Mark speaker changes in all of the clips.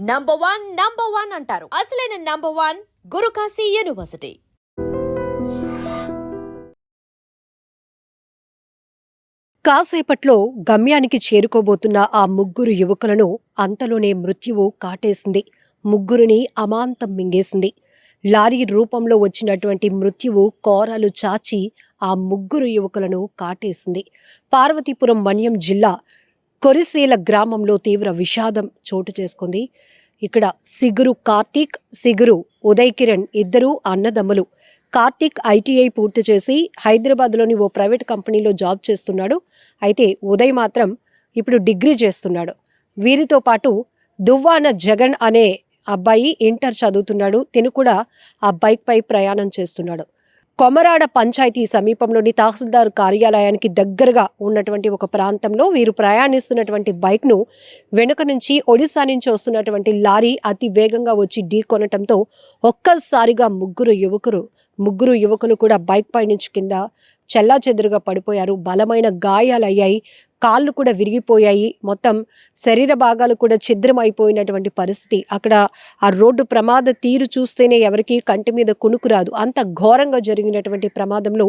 Speaker 1: Number one number one అంటారు. అసలైన number one Guru Kashi university
Speaker 2: కాసేపట్లో గమ్యానికి చేరుకోబోతున్న ఆ ముగ్గురు యువకులను అంతలోనే మృత్యువు కాటేసింది. ముగ్గురిని అమాంతం మింగేసింది. లారీ రూపంలో వచ్చినటువంటి మృత్యువు కోరాలు చాచి ఆ ముగ్గురు యువకులను కాటేసింది. పార్వతీపురం మన్యం జిల్లా కొరిసేల గ్రామంలో తీవ్ర విషాదం చోటు చేసుకుంది. ఇక్కడ సిగురు కార్తీక్ సిగురు ఉదయ్ కిరణ్ ఇద్దరూ అన్నదమ్ములు. కార్తీక్ ఐటీఐ పూర్తి చేసి హైదరాబాద్లోని ఓ ప్రైవేట్ కంపెనీలో జాబ్ చేస్తున్నాడు. అయితే ఉదయ్ మాత్రం ఇప్పుడు డిగ్రీ చేస్తున్నాడు. వీరితో పాటు దువ్వాన జగన్ అనే అబ్బాయి ఇంటర్ చదువుతున్నాడు. తిను కూడా ఆ బైక్ పై ప్రయాణం చేస్తున్నాడు. కొమరాడ పంచాయతీ సమీపంలోని తహసీల్దార్ కార్యాలయానికి దగ్గరగా ఉన్నటువంటి ఒక ప్రాంతంలో వీరు ప్రయాణిస్తున్నటువంటి బైక్ను వెనుక నుంచి ఒడిశా నుంచి వస్తున్నటువంటి లారీ అతి వేగంగా వచ్చి ఢీకొనటంతో ఒక్కసారిగా ముగ్గురు యువకులు ముగ్గురు యువకులు కూడా బైక్ పై నుంచి కింద చెల్లా పడిపోయారు. బలమైన గాయాలయ్యాయి. కాళ్ళు కూడా విరిగిపోయాయి. మొత్తం శరీర భాగాలు కూడా ఛిద్రమైపోయినటువంటి పరిస్థితి. అక్కడ ఆ రోడ్డు ప్రమాద తీరు చూస్తేనే ఎవరికి కంటి మీద కునుకు రాదు. అంత ఘోరంగా జరిగినటువంటి ప్రమాదంలో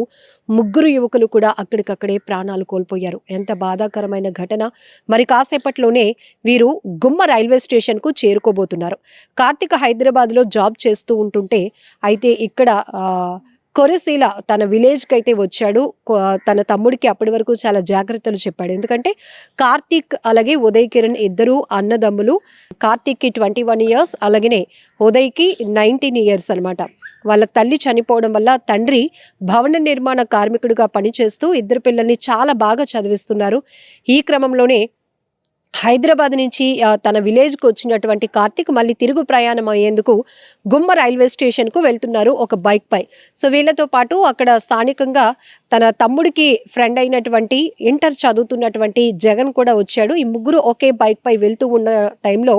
Speaker 2: ముగ్గురు యువకులు కూడా అక్కడికక్కడే ప్రాణాలు కోల్పోయారు. ఎంత బాధాకరమైన ఘటన. మరి కాసేపట్లోనే వీరు గుమ్మ రైల్వే స్టేషన్కు చేరుకోబోతున్నారు. కార్తీక హైదరాబాద్లో జాబ్ చేస్తూ ఉంటుంటే అయితే ఇక్కడ కొరసీల తన విలేజ్కి అయితే వచ్చాడు తన తమ్ముడికి అప్పటి వరకు చాలా జాగ్రత్తలు చెప్పాడు. ఎందుకంటే కార్తీక్ అలాగే ఉదయ్ కిరణ్ ఇద్దరు అన్నదమ్ములు. కార్తీక్కి ట్వంటీ వన్ ఇయర్స్ అలాగనే ఉదయ్కి నైన్టీన్ ఇయర్స్ అనమాట వాళ్ళ తల్లి చనిపోవడం వల్ల తండ్రి భవన నిర్మాణ కార్మికుడిగా పనిచేస్తూ ఇద్దరు పిల్లల్ని చాలా బాగా చదివిస్తున్నారు. ఈ క్రమంలోనే హైదరాబాద్ నుంచి తన విలేజ్కు వచ్చినటువంటి కార్తిక్ మళ్ళీ తిరుగు ప్రయాణం అయ్యేందుకు గుమ్మ రైల్వే స్టేషన్కు వెళ్తున్నారు ఒక బైక్ పై. సో వీళ్ళతో పాటు అక్కడ స్థానికంగా తన తమ్ముడికి ఫ్రెండ్ అయినటువంటి ఇంటర్ చదువుతున్నటువంటి జగన్ కూడా వచ్చాడు. ఈ ముగ్గురు ఒకే బైక్ పై వెళ్తూ ఉన్న టైంలో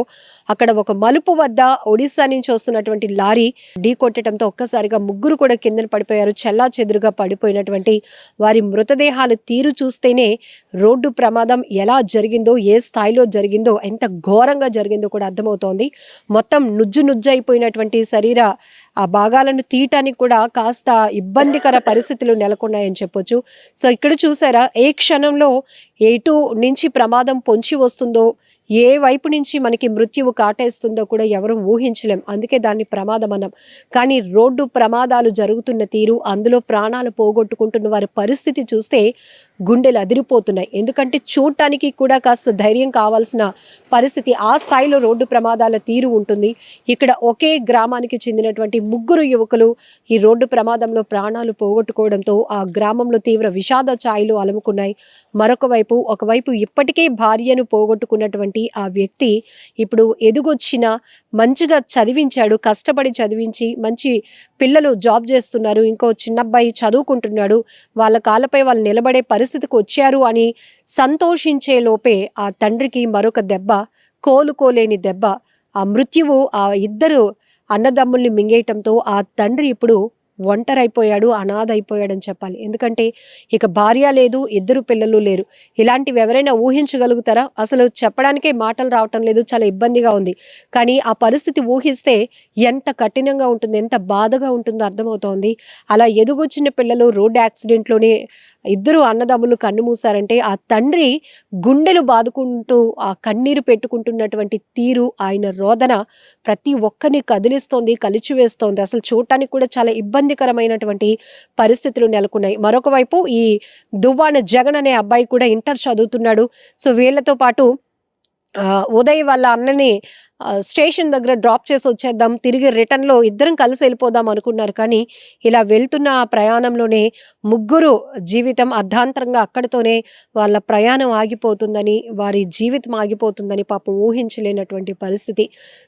Speaker 2: అక్కడ ఒక మలుపు వద్ద ఒడిశా నుంచి వస్తున్నటువంటి లారీ ఢీ కొట్టడంతో ఒక్కసారిగా ముగ్గురు కూడా కిందన పడిపోయారు. చెల్లా చెదురుగా పడిపోయినటువంటి వారి మృతదేహాలు తీరు చూస్తేనే రోడ్డు ప్రమాదం ఎలా జరిగిందో ఏ స్థాయిలో జరిగిందో ఎంత ఘోరంగా జరిగిందో కూడా అర్థమవుతోంది. మొత్తం నుజ్జు నుజ్జు అయిపోయినటువంటి శరీర ఆ భాగాలను తీయటానికి కూడా కాస్త ఇబ్బందికర పరిస్థితులు నెలకొన్నాయని చెప్పొచ్చు. సో ఇక్కడ చూసారా ఏ క్షణంలో ఎటు నుంచి ప్రమాదం పొంచి వస్తుందో ఏ వైపు నుంచి మనకి మృత్యువు కాటేస్తుందో కూడా ఎవరు ఊహించలేం. అందుకే దాన్ని ప్రమాదం అన్నాం కానీ రోడ్డు ప్రమాదాలు జరుగుతున్న తీరు అందులో ప్రాణాలు పోగొట్టుకుంటున్న వారి పరిస్థితి చూస్తే గుండెలు అదిరిపోతున్నాయి. ఎందుకంటే చూడటానికి కూడా కాస్త ధైర్యం కావాల్సిన పరిస్థితి ఆ స్థాయిలో రోడ్డు ప్రమాదాల తీరు ఉంటుంది. ఇక్కడ ఒకే గ్రామానికి చెందినటువంటి ముగ్గురు యువకులు ఈ రోడ్డు ప్రమాదంలో ప్రాణాలు పోగొట్టుకోవడంతో ఆ గ్రామంలో తీవ్ర విషాద ఛాయలు అలుముకున్నాయి. మరొక వైపు ఒకవైపు ఇప్పటికే భార్యను పోగొట్టుకున్నటువంటి ఆ వ్యక్తి ఇప్పుడు ఎదుగొచ్చిన మంచిగా చదివించాడు కష్టపడి చదివించి మంచి పిల్లలు జాబ్ చేస్తున్నారు ఇంకో చిన్నబ్బాయి చదువుకుంటున్నాడు వాళ్ళ కాళ్ళపై వాళ్ళు నిలబడే పరిస్థితికి వచ్చారు అని సంతోషించే లోపే ఆ తండ్రికి మరొక దెబ్బ కోలుకోలేని దెబ్బ ఆ మృత్యువు ఆ ఇద్దరు అన్నదమ్ముల్ని మింగేయటంతో ఆ తండ్రి ఇప్పుడు ఒంటరైపోయాడు అనాథ అయిపోయాడని చెప్పాలి. ఎందుకంటే ఇక భార్య లేదు ఇద్దరు పిల్లలు లేరు. ఇలాంటివి ఎవరైనా ఊహించగలుగుతారా? అసలు చెప్పడానికే మాటలు రావటం లేదు చాలా ఇబ్బందిగా ఉంది. కానీ ఆ పరిస్థితి ఊహిస్తే ఎంత కఠినంగా ఉంటుంది ఎంత బాధగా ఉంటుందో అర్థమవుతోంది. అలా ఎదుగొచ్చిన పిల్లలు రోడ్ యాక్సిడెంట్లోనే ఇద్దరు అన్నదమ్ములు కన్ను మూసారంటే ఆ తండ్రి గుండెలు బాదుకుంటూ ఆ కన్నీరు పెట్టుకుంటున్నటువంటి తీరు ఆయన రోదన ప్రతి ఒక్కరిని కదిలిస్తోంది కలిచివేస్తోంది. అసలు చూడటానికి కూడా చాలా ఇబ్బంది ఇబ్బందికరమైనటువంటి పరిస్థితులు నెలకొన్నాయి. మరొక వైపు ఈ దువ్వాన జగన్ అనే అబ్బాయి కూడా ఇంటర్ చదువుతున్నాడు. సో వీళ్ళతో పాటు ఉదయ్ వాళ్ళ అన్నని స్టేషన్ దగ్గర డ్రాప్ చేసి వచ్చేద్దాం తిరిగి రిటర్న్లో ఇద్దరం కలిసి వెళ్ళిపోదాం అనుకున్నారు. కానీ ఇలా వెళ్తున్న ఆ ప్రయాణంలోనే ముగ్గురు జీవితం అర్ధాంతరంగా అక్కడితోనే వాళ్ళ ప్రయాణం ఆగిపోతుందని వారి జీవితం ఆగిపోతుందని పాపం ఊహించలేనటువంటి పరిస్థితి.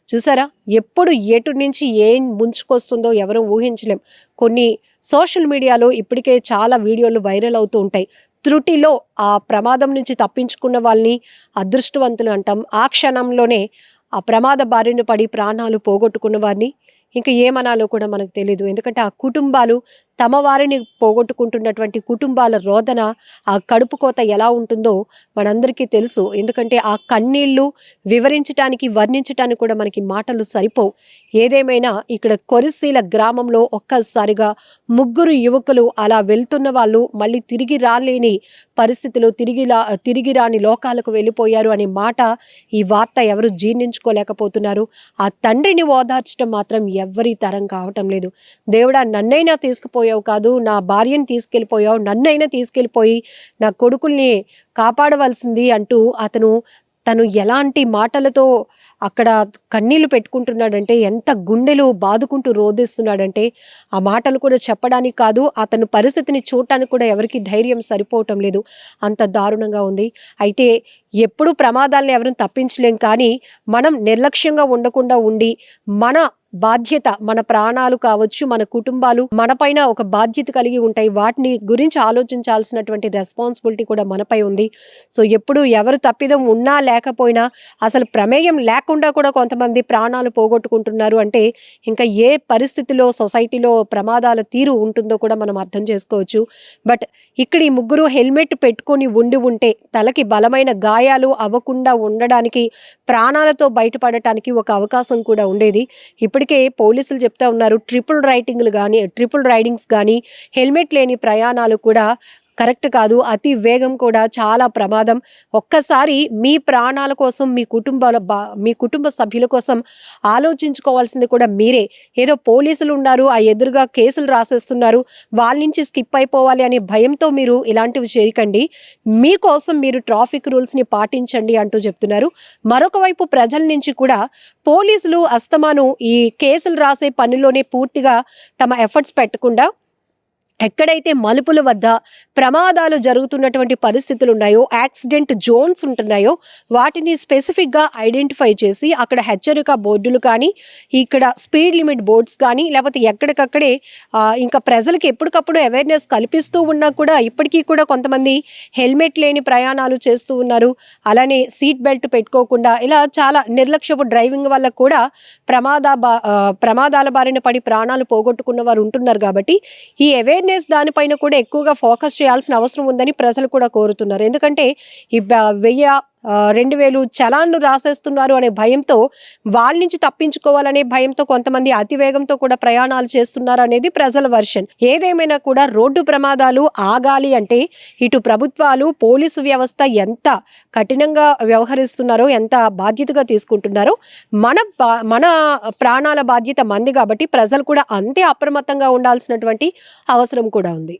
Speaker 2: చూసారా? ఎప్పుడు ఎటు నుంచి ఏం ముంచుకొస్తుందో ఎవరూ ఊహించలేం. కొన్ని సోషల్ మీడియాలో ఇప్పటికే చాలా వీడియోలు వైరల్ అవుతూ ఉంటాయి. త్రుటిలో ఆ ప్రమాదం నుంచి తప్పించుకున్న వాళ్ళని అదృష్టవంతులు అంటాం. ఆ క్షణంలోనే ఆ ప్రమాద బారిన పడి ప్రాణాలు పోగొట్టుకున్న వారిని ఇంకా ఏమనాలో కూడా మనకు తెలియదు ఎందుకంటే ఆ కుటుంబాలు తమ వారిని పోగొట్టుకుంటున్నటువంటి కుటుంబాల రోదన ఆ కడుపు కోత ఎలా ఉంటుందో మనందరికీ తెలుసు. ఎందుకంటే ఆ కన్నీళ్ళు వివరించటానికి వర్ణించటానికి కూడా మనకి మాటలు సరిపోవు. ఏదేమైనా ఇక్కడ కొరిసీల గ్రామంలో ఒక్కసారిగా ముగ్గురు యువకులు అలా వెళ్తున్న వాళ్ళు మళ్ళీ తిరిగి రాలేని పరిస్థితులు తిరిగి లా- తిరిగి రాని లోకాలకు వెళ్ళిపోయారు అనే మాట ఈ వార్త ఎవరు జీర్ణించుకోలేకపోతున్నారు. ఆ తండ్రిని ఓదార్చడం మాత్రం ఎవ్వరి తరం కావటం లేదు. దేవుడా నన్నైనా తీసుకెళ్ళిపోయావు కాదు నా భార్యని తీసుకెళ్ళిపోయావు నన్నైనా తీసుకెళ్ళిపోయి నా కొడుకుల్ని కాపాడవలసింది అంటూ అతను తను ఎలాంటి మాటలతో అక్కడ కన్నీళ్ళు పెట్టుకుంటున్నాడంటే ఎంత గుండెలు బాదుకుంటూ రోధిస్తున్నాడంటే ఆ మాటలు కూడా చెప్పడానికి కాదు అతను పరిస్థితిని చూడటానికి కూడా ఎవరికి ధైర్యం సరిపోవటం లేదు. అంత దారుణంగా ఉంది. అయితే ఎప్పుడు ప్రమాదాలను ఎవరు తప్పించలేం కానీ మనం నిర్లక్ష్యంగా ఉండకుండా ఉండి మన బాధ్యత మన ప్రాణాలు కావచ్చు మన కుటుంబాలు మనపైన ఒక బాధ్యత కలిగి ఉంటాయి. వాటిని గురించి ఆలోచించాల్సినటువంటి రెస్పాన్సిబిలిటీ కూడా మనపై ఉంది. సో ఎప్పుడు ఎవరు తప్పిదం ఉన్నా లేకపోయినా అసలు ప్రమేయం లేకుండా కూడా కొంతమంది ప్రాణాలు పోగొట్టుకుంటున్నారు అంటే ఇంకా ఏ పరిస్థితిలో సొసైటీలో ప్రమాదాల తీరు ఉంటుందో కూడా మనం అర్థం చేసుకోవచ్చు. బట్ ఇక్కడ ఈ ముగ్గురు హెల్మెట్ పెట్టుకొని ఉండి ఉంటే తలకి బలమైన గాయాలు అవ్వకుండా ఉండడానికి ప్రాణాలతో బయటపడటానికి ఒక అవకాశం కూడా ఉండేది. ఇప్పుడు ఇప్పటికే పోలీసులు చెప్తా ఉన్నారు ట్రిపుల్ రైటింగ్లు కానీ ట్రిపుల్ రైడింగ్స్ కానీ హెల్మెట్ లేని ప్రయాణాలు కూడా కరెక్ట్ కాదు. అతి వేగం కూడా చాలా ప్రమాదం. ఒక్కసారి మీ ప్రాణాల కోసం మీ కుటుంబాల బా మీ కుటుంబ సభ్యుల కోసం ఆలోచించుకోవాల్సింది కూడా మీరే. ఏదో పోలీసులు ఉన్నారు ఆ ఎదురుగా కేసులు రాసేస్తున్నారు. వాళ్ళ నుంచి స్కిప్ అయిపోవాలి అనే భయంతో మీరు ఇలాంటివి చేయకండి. మీకోసం మీరు ట్రాఫిక్ రూల్స్ని పాటించండి అంటూ చెప్తున్నారు. మరొక వైపు ప్రజల నుంచి కూడా పోలీసులు అస్తమాను ఈ కేసులు రాసే పనిలోనే పూర్తిగా తమ ఎఫర్ట్స్ పెట్టకుండా ఎక్కడైతే మలుపుల వద్ద ప్రమాదాలు జరుగుతున్నటువంటి పరిస్థితులు ఉన్నాయో యాక్సిడెంట్ జోన్స్ ఉంటున్నాయో వాటిని స్పెసిఫిక్గా ఐడెంటిఫై చేసి అక్కడ హెచ్చరిక బోర్డులు కానీ ఇక్కడ స్పీడ్ లిమిట్ బోర్డ్స్ కానీ లేకపోతే ఎక్కడికక్కడే ఇంకా ప్రజలకు ఎప్పటికప్పుడు అవేర్నెస్ కల్పిస్తూ ఉన్నా కూడా ఇప్పటికీ కూడా కొంతమంది హెల్మెట్ లేని ప్రయాణాలు చేస్తూ ఉన్నారు. అలానే సీట్ బెల్ట్ పెట్టుకోకుండా ఇలా చాలా నిర్లక్ష్యపు డ్రైవింగ్ వల్ల కూడా ప్రమాద బా- ప్రమాదాల బారిన పడి ప్రాణాలు పోగొట్టుకున్న వారు ఉంటున్నారు కాబట్టి ఈ అవేర్నెస్ దానిపైన కూడా ఎక్కువగా ఫోకస్ చేయాల్సిన అవసరం ఉందని ప్రజలు కూడా కోరుతున్నారు. ఎందుకంటే ఈ వెయ్య వెయ్యి రెండు వేలు చలాన్లు రాసేస్తున్నారు అనే భయంతో వాళ్ళ నుంచి తప్పించుకోవాలనే భయంతో కొంతమంది అతి వేగంతో కూడా ప్రయాణాలు చేస్తున్నారు అనేది ప్రజల వర్షన్. ఏదేమైనా కూడా రోడ్డు ప్రమాదాలు ఆగాలి అంటే ఇటు ప్రభుత్వాలు పోలీసు వ్యవస్థ ఎంత కఠినంగా వ్యవహరిస్తున్నారో ఎంత బాధ్యతగా తీసుకుంటున్నారో మన బా- మన ప్రాణాల బాధ్యత మంది కాబట్టి ప్రజలు కూడా అంతే అప్రమత్తంగా ఉండాల్సినటువంటి అవసరం కూడా ఉంది.